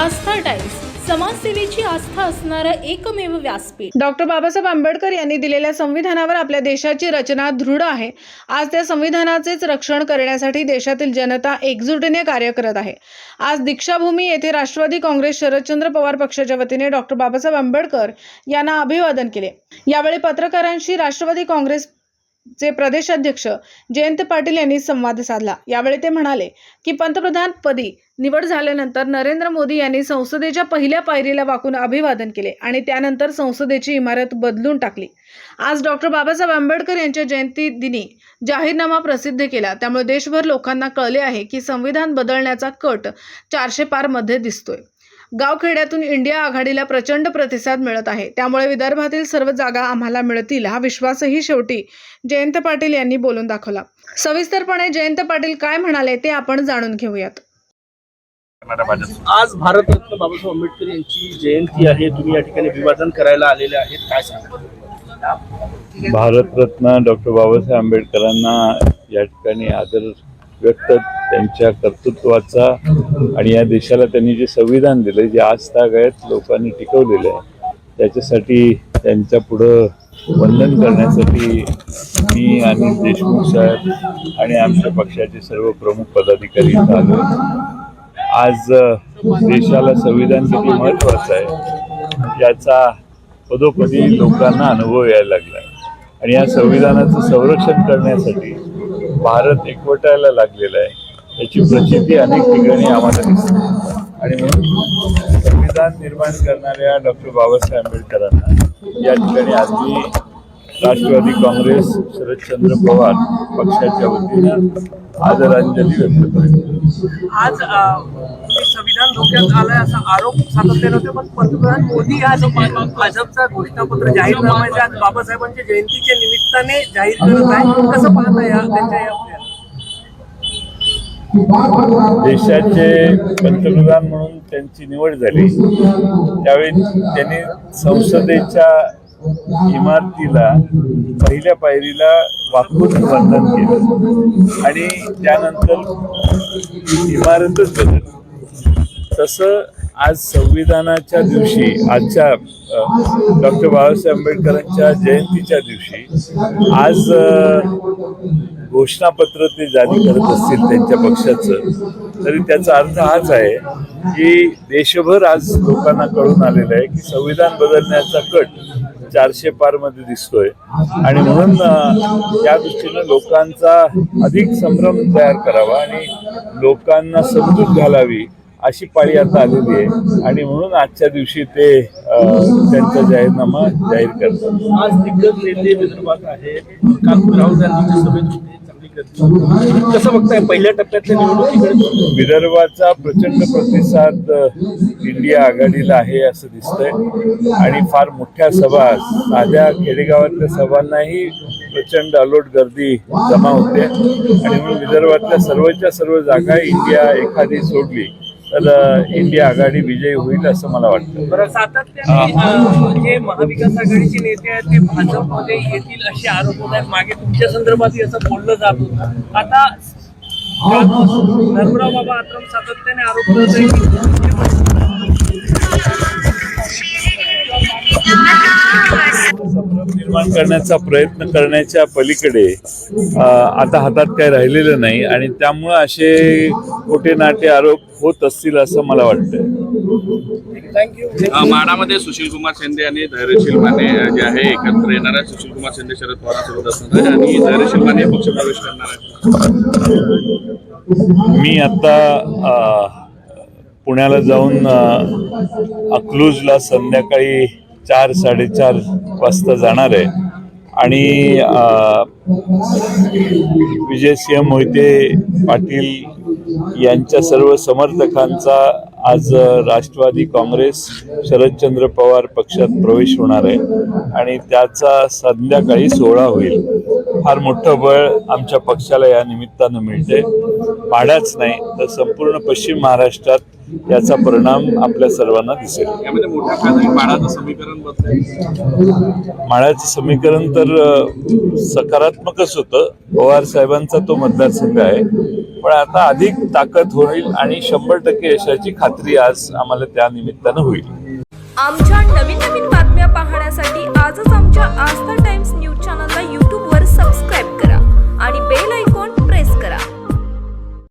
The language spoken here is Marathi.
आस्था टाइम्स समाजसेवेची आस्था असणारं एकमेव व्यासपीठ. डॉक्टर बाबासाहेब आंबेडकर यांनी दिलेल्या संविधानावर आपल्या देशाची रचना दृढ आहे. आज त्या संविधानाचेच रक्षण करण्यासाठी देशातील जनता एकजुटीने कार्य करत आहे. आज दीक्षाभूमी येथे राष्ट्रवादी काँग्रेस शरदचंद्र पवार पक्षाच्या वतीने डॉक्टर बाबासाहेब आंबेडकर यांना अभिवादन केले. यावेळी पत्रकारांशी राष्ट्रवादी काँग्रेस चे प्रदेशाध्यक्ष जयंत पाटील यांनी संवाद साधला. यावेळी ते म्हणाले की पंतप्रधान पदी निवड झाल्यानंतर नरेंद्र मोदी यांनी संसदेच्या पहिल्या पायरीला वाकून अभिवादन केले आणि त्यानंतर संसदेची इमारत बदलून टाकली. आज डॉक्टर बाबासाहेब आंबेडकर यांच्या जयंती दिनी जाहीरनामा प्रसिद्ध केला. त्यामुळे देशभर लोकांना कळले आहे की संविधान बदलण्याचा कट चारशे पारमध्ये दिसतोय. गावखेड्यातून इंडिया आघाडीला प्रचंड प्रतिसाद मिळत आहे. त्यामुळे विदर्भातील सर्व जागा आम्हाला मिळतील हा विश्वासही शेवटी जयंत पाटील यांनी बोलून दाखवला. सविस्तरपणे जयंत पाटील काय म्हणाले ते आपण जाणून घेऊयात. आज भारतरत्न बाबासाहेब आंबेडकर यांची जयंती आहे. तुम्ही या ठिकाणी अभिवादन करायला आलेले आहेत. काय सांगा भारतरत्न डॉक्टर बाबासाहेब आंबेडकरांना या ठिकाणी आदर व्यक्त त्यांच्या कर्तृत्वाचा आणि या देशाला त्यांनी जे संविधान दिलं जे आजतागायत लोकांनी टिकवलेलं आहे त्याच्यासाठी त्यांच्या पुढं वंदन करण्यासाठी मी आणि देशमुख साहेब आणि आमच्या पक्षाचे सर्व प्रमुख पदाधिकारी आलो आज देशाला संविधान किती महत्वाचं आहे याचा पदोपदी लोकांना अनुभव यायला लागला आणि या संविधानाचं संरक्षण करण्यासाठी भारत एकवटायला लागलेला आहे. याची प्रचिती अनेक ठिकाणी आम्हाला दिसते. आणि म्हणून संविधान निर्माण करणाऱ्या डॉक्टर बाबासाहेब आंबेडकरांना या ठिकाणी आज मी राष्ट्रवादी काँग्रेस शरदचंद्र पवार पक्षाच्या वतीनं आदरांजली व्यक्त करतो. आज संविधान धोक्यात आलाय असा आरोप सातत्याने होते पण पंतप्रधान मोदी आज भाजपचा घोषणापत्र जाहीर आहे, म्हणजे आज बाबासाहेबांच्या जयंतीच्या निमित्ताने जाहीर करत आहे. कसं पाहता या त्यांच्या या देशाचे पंतप्रधान म्हणून त्यांची निवड झाली. त्यावेळी त्यांनी संसदेच्या इमारतीला पहिल्या पायरीला वाकून बंधन केलं. आणि त्यानंतर इमारतच बदलली. तसं आज संविधानाच्या दिवशी आजच्या डॉक्टर बाबासाहेब आंबेडकरांच्या जयंतीच्या दिवशी आज घोषणापत्र ते जारी करत असतील त्यांच्या पक्षाचं. तरी त्याचा अर्थ हाच आहे की देशभर आज लोकांना कळून आलेलं आहे की संविधान बदलण्याचा कट चारशे पारमध्ये दिसतोय. आणि म्हणून त्या दृष्टीनं लोकांचा अधिक संभ्रम तयार करावा आणि लोकांना समजूत घालावी अशी पाळी आता आलेली आहे. आणि म्हणून आजच्या दिवशी ते त्यांचा जाहीरनामा जाहीर करतात. आज दिग्गज नेते विदर्भात आहेत काल राहुल गांधीच्या सभेत होते चांगली गर्दी कसं बघताय पहिल्या टप्प्यातल्या निवडणुकीकडे? विदर्भाचा प्रचंड प्रतिसाद इंडिया आघाडीला आहे असं दिसतंय. आणि फार मोठ्या सभा साध्या खेडेगावातल्या सभांनाही प्रचंड अलोट गर्दी जमा होते. आणि म्हणून विदर्भातल्या सर्वच्या सर्व जागा इंडिया एखादी सोडली. तर इंडिया आघाडी विजयी होईल असं मला वाटतं. बरं सातत्याने जे महाविकास आघाडीचे नेते आहेत ते भाजपमध्ये येतील असे आरोप होत आहेत. मागे तुमच्या संदर्भातही असं बोललं जात होतं. आता नरमराव बाबा आत्रम सातत्याने आरोप करत आहेत. निर्माण करण्याचा प्रयत्न करण्याच्या पलीकडे आता हातात काही राहिलेलं नाही आणि त्यामुळं असे खोटे नाटे आरोप होत असतील असं मला वाटतं थँक्यू अ, माढामध्ये सुशील कुमार शिंदे आणि धैर्यशील माने जे आहे एकत्र येणार आहेत. सुशील कुमार शिंदे शरद पवारांसोबत असणार आहे आणि धैर्यशील माने पक्षप्रवेश करणार आहेत. मी आता पुण्याला जाऊन अकलूजला संध्याकाळी चार साडेचार वाजता जाणार आहे. आणि अ, विजयसिंह मोहिते पाटील यांच्या सर्व समर्थकांचा आज राष्ट्रवादी काँग्रेस शरदचंद्र पवार पक्षात प्रवेश होणार आहे. आणि त्याचा संध्याकाळी सोहळा होईल. फार मोठं बळ आमच्या पक्षाला या निमित्तानं मिळते माढाच नाही तर संपूर्ण पश्चिम महाराष्ट्रात याचा परिणाम आपल्या सर्वांना दिसेल. माळ्याचं समीकरण तर सकारात्मकच होतं. पवार साहेबांचा तो मतदारसंघ आहे. पण आता अधिक ताकद होईल आणि शंभर टक्के यशाची खात्री आज आम्हाला त्या निमित्तानं होईल. आमच्या नवीन नवीन बातम्या पाहण्यासाठी आजच आमच्या आस्था टाइम्स न्यूज subscribe.